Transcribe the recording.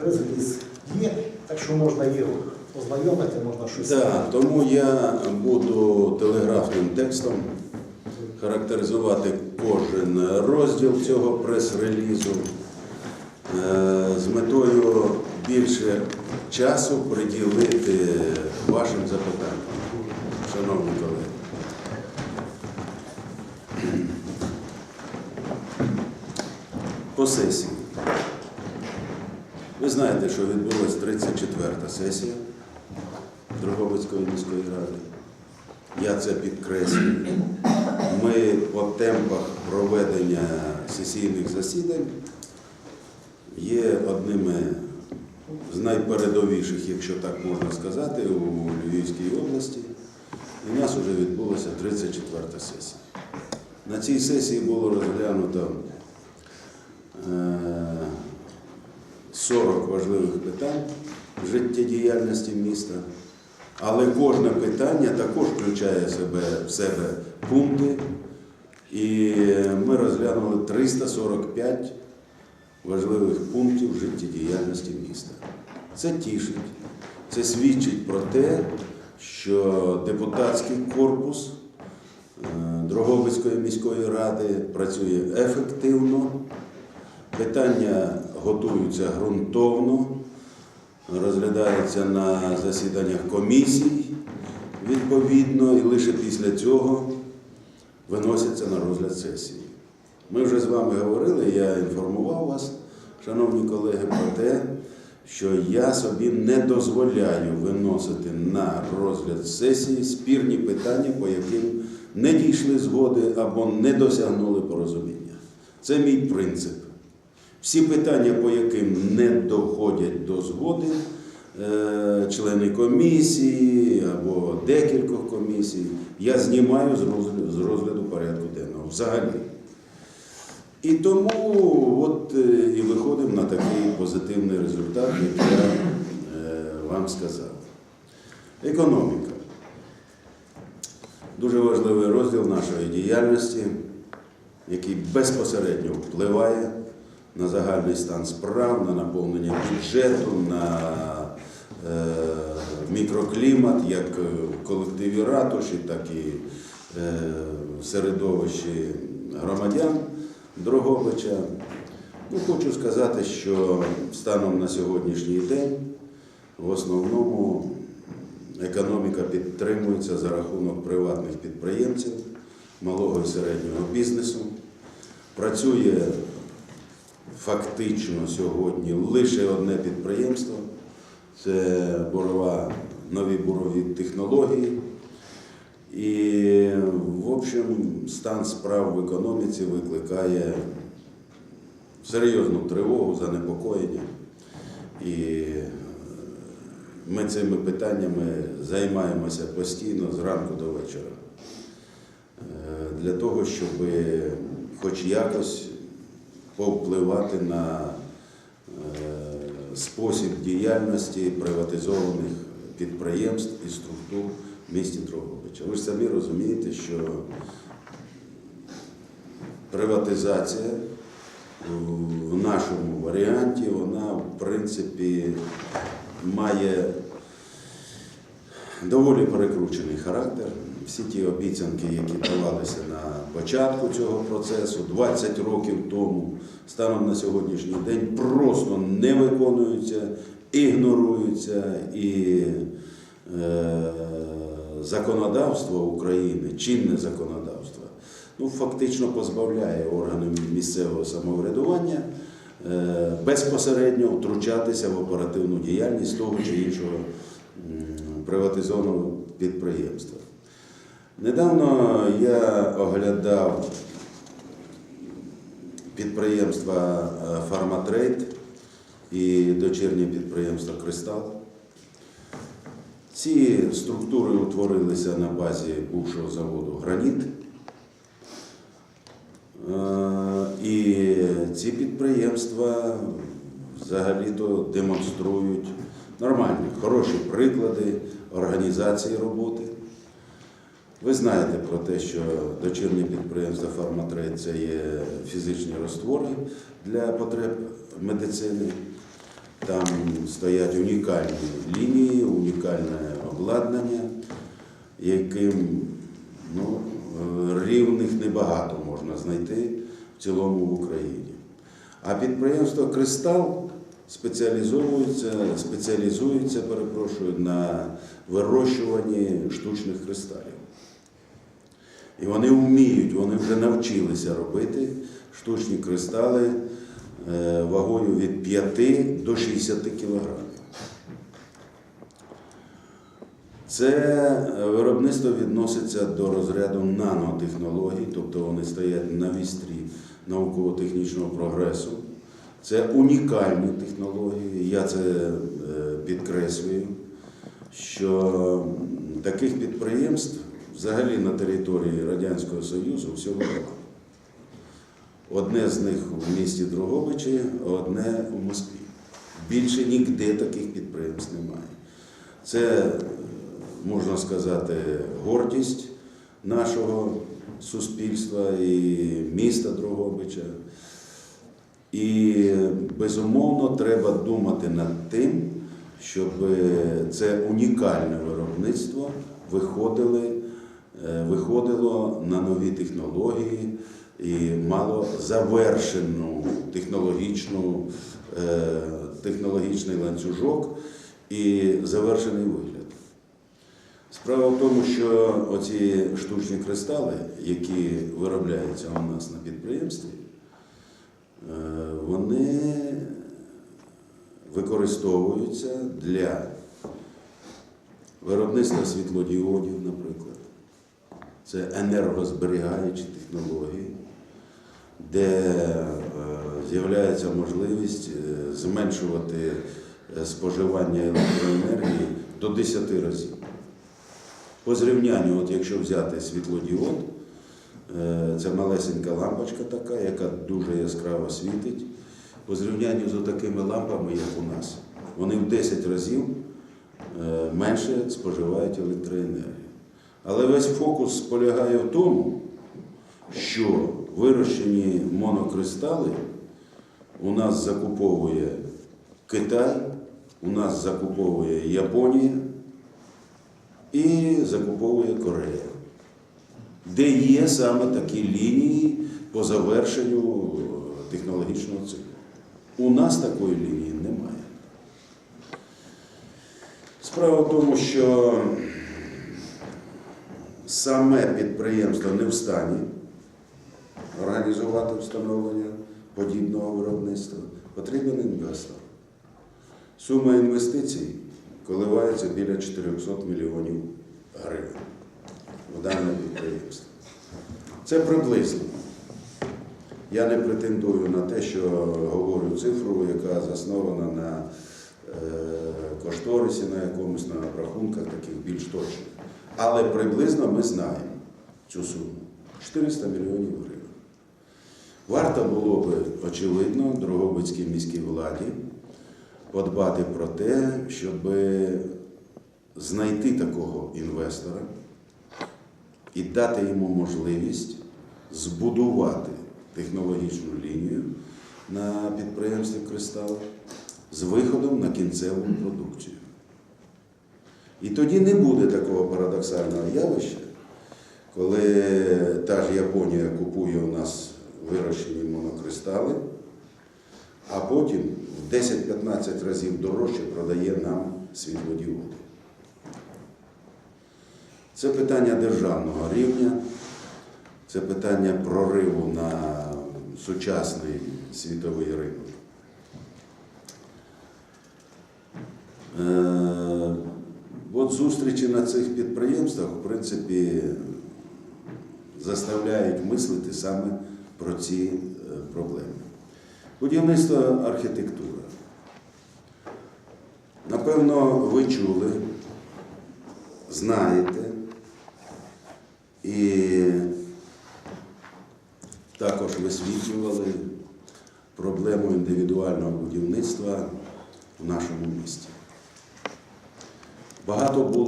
Прес-реліз є, так що можна його ознайомити, можна щось. Так, тому я буду телеграфним текстом характеризувати кожен розділ цього прес-релізу е, з метою більше часу приділити вашим запитанням, шановні колеги. По сесії. Ви знаєте, що відбулася 34-та сесія Дрогобицької міської ради. Я це підкреслюю. Ми по темпах проведення сесійних засідань є одними з найпередовіших, якщо так можна сказати, у Львівській області. І у нас вже відбулася 34-та сесія. На цій сесії було розглянуто е, 40 важливих питань життєдіяльності міста. Але кожне питання також включає себе, в себе пункти. І ми розглянули 345 важливих пунктів життєдіяльності міста. Це тішить, це свідчить про те, що депутатський корпус е, Дрогобицької міської ради працює ефективно, питання готуються ґрунтовно, розглядаються на засіданнях комісій відповідно, і лише після цього виносяться на розгляд сесії. Ми вже з вами говорили, я інформував вас, шановні колеги, про те, що я собі не дозволяю виносити на розгляд сесії спірні питання, по яким не дійшли згоди або не досягнули порозуміння. Це мій принцип. Всі питання, по яким не доходять до згоди, е, члени комісії або декількох комісій, я знімаю з розгляду, порядку денного взагалі. І тому от е, і виходимо на такий позитивний результат, як я е, вам сказав. Економіка. Дуже важливий розділ нашої діяльності, який безпосередньо впливає на загальний стан справ, на наповнення бюджету, на е, мікроклімат, як в колективі ратуші, так і е, в середовищі громадян Дрогобича. Ну, хочу сказати, що станом на сьогоднішній день в основному економіка підтримується за рахунок приватних підприємців, малого і середнього бізнесу. Працює фактично сьогодні лише одне підприємство це борова, нові бурові технології. І, в общем, стан справ в економіці викликає серйозну тривогу, занепокоєння. І ми цими питаннями займаємося постійно зранку до вечора. Е, Для того, щоб хоч якось повпливати на е, спосіб діяльності приватизованих підприємств і структур в місті Дрогобича. Ви ж самі розумієте, що приватизація в нашому варіанті, вона в принципі має доволі перекручений характер. Всі ті обіцянки, які давалися на початку цього процесу 20 років тому, станом на сьогоднішній день просто не виконуються, ігноруються і е, законодавство України, чинне законодавство, ну, фактично позбавляє органів місцевого самоврядування е, безпосередньо втручатися в оперативну діяльність того чи іншого приватизованого підприємства. Недавно я оглядав підприємства Фарматрейд і дочірнє підприємство Кристал. Ці структури утворилися на базі бувшого заводу Граніт. Е, І ці підприємства взагалі-то демонструють нормальні, хороші приклади організації роботи. Ви знаєте про те, що дочірнє підприємство Фарматрейд це є фізичні роствори для потреб медицини. там стоять унікальні лінії, унікальне обладнання, яким ну, рівних небагато можна знайти в цілому в Україні. А підприємство Кристал спеціалізується, спеціалізується перепрошую, на вирощуванні штучних кристалів. І вони вміють, вони вже навчилися робити штучні кристали е, вагою від 5 до 60 кілограмів. Це е, виробництво відноситься до розряду нанотехнологій, тобто вони стоять на вістрі науково-технічного прогресу. Це унікальні технології, я це е, підкреслюю, що таких підприємств взагалі на території Радянського Союзу всього два. Одне з них в місті Дрогобичі, а одне у Москві. Більше ніде таких підприємств немає. Це, е, можна сказати, гордість нашого суспільства і міста Дрогобича. І безумовно треба думати над тим, щоб це унікальне виробництво виходили, е, виходило на нові технології і мало завершену технологічну, е, технологічний ланцюжок і завершений вигляд. Справа в тому, що оці штучні кристали, які виробляються у нас на підприємстві, е, вони використовуються для виробництва світлодіодів, наприклад. Це енергозберігаючі технології, де е, з'являється можливість е, зменшувати е, споживання електроенергії до 10 разів. По зрівнянню, от якщо взяти світлодіод, це малесенька лампочка така, яка дуже яскраво світить. По зрівнянню з такими лампами, як у нас, вони в 10 разів менше споживають електроенергію. Але весь фокус полягає в тому, що вирощені монокристали у нас закуповує Китай, у нас закуповує Японія і закуповує Корея, де є саме такі лінії по завершенню технологічного циклу. У нас такої лінії немає. Справа в тому, що саме підприємство не в стані організувати встановлення подібного виробництва. Потрібен інвестор. Сума інвестицій коливається біля 400 мільйонів гривень в дане підприємство. Це приблизно. Я не претендую на те, що говорю цифру, яка заснована на е, кошторисі, на якомусь на рахунках таких більш точних. Але приблизно ми знаємо цю суму 400 мільйонів гривень. Варто було би, очевидно, Дрогобицькій міській владі подбати про те, щоб знайти такого інвестора і дати йому можливість збудувати технологічну лінію на підприємстві Кристал з виходом на кінцеву продукцію. І тоді не буде такого парадоксального явища, коли та ж Японія купує у нас вирощені монокристали, а потім в 10-15 разів дорожче продає нам світлодіоди. Це питання державного рівня, це питання прориву на сучасний світовий ринок. От зустрічі на цих підприємствах, в принципі, заставляють мислити саме про ці е, проблеми. Будівництво архітектура. Напевно, ви чули, знаєте і також висвітлювали проблему індивідуального будівництва в нашому місті. Багато було